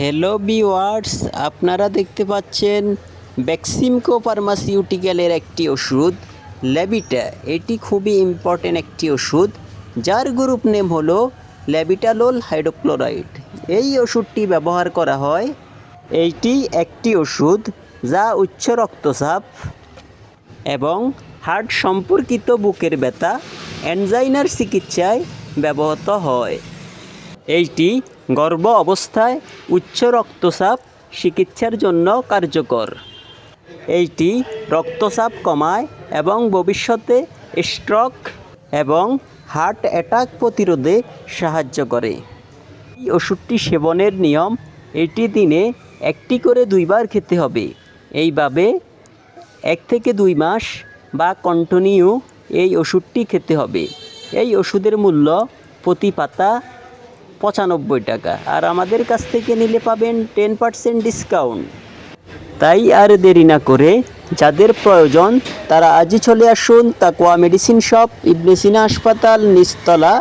Hello বিওয়ার্স আপনারা দেখতে পাচ্ছেন ব্যাক্সিমকো ফার্মাসিউটিক্যালের একটি ওষুধ ল্যাবিটা এটি খুবই ইম্পর্টেন্ট একটি ওষুধ, যার গ্রুপ নেম হলো ল্যাবিটালোল হাইড্রোক্লোরাইড এই ওষুধটি ব্যবহার করা হয়, এইটি একটি ওষুধ যা উচ্চ রক্তচাপ এবং হার্ট সম্পর্কিত বুকের ব্যথা অ্যানজাইনার চিকিৎসায় ব্যবহৃত হয়। এইটি গর্ভ অবস্থায় উচ্চ রক্তচাপ চিকিৎসার জন্য কার্যকর। এইটি রক্তচাপ কমায় এবং ভবিষ্যতে স্ট্রোক এবং হার্ট অ্যাটাক প্রতিরোধে সাহায্য করে। এই ওষুধটি সেবনের নিয়ম, এটি দিনে একটি করে দুইবার খেতে হবে। এইভাবে এক থেকে দুই মাস বা কন্টিনিউ এই ওষুধটি খেতে হবে। এই ওষুধের মূল্য প্রতি পাতা পঁচানব্বই টাকা। আর আমাদের কাছ থেকে নিলে পাবেন টেন পার্সেন্ট ডিসকাউন্ট তাই আর দেরি না করে যাদের প্রয়োজন তারা আজই চলে আসুন তাকুয়া মেডিসিন শপ ইবনেসিনা হাসপাতাল, নিচতলা।